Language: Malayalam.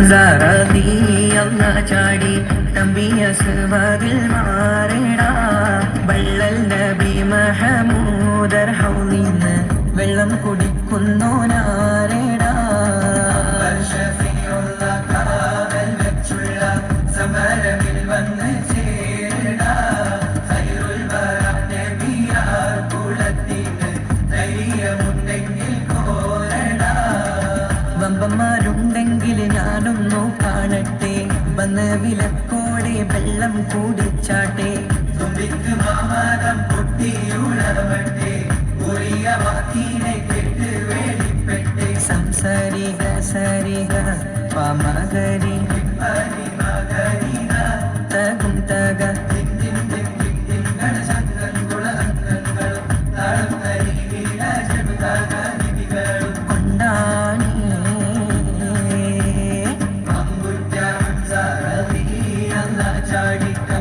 ഹംസറതിയല്ല ചാടി തമ്പിയ സുവതിൽ മാറിടാ. വള്ളൽ നബി മഹമൂദർ ഹൗലിന്ന് വെള്ളം കുടിക്കുന്നോ നാരടാ സമരമിൽ വന്ന് ചേരടാ. കുലത്തിന് ധൈര്യമുണ്ടെങ്കിൽ കോരടാ. വമ്പന്മാരുണ്ടെങ്കിൽ ഞാനൊന്നു കാണട്ടെ. വന്ന് വിലക്കോടെ വെള്ളം കൂടിച്ചാട്ടെ തുമ്പിക്ക് വാക്കിനെ കെട്ട് സംസാരിക സരിക പമകരി തകും തക.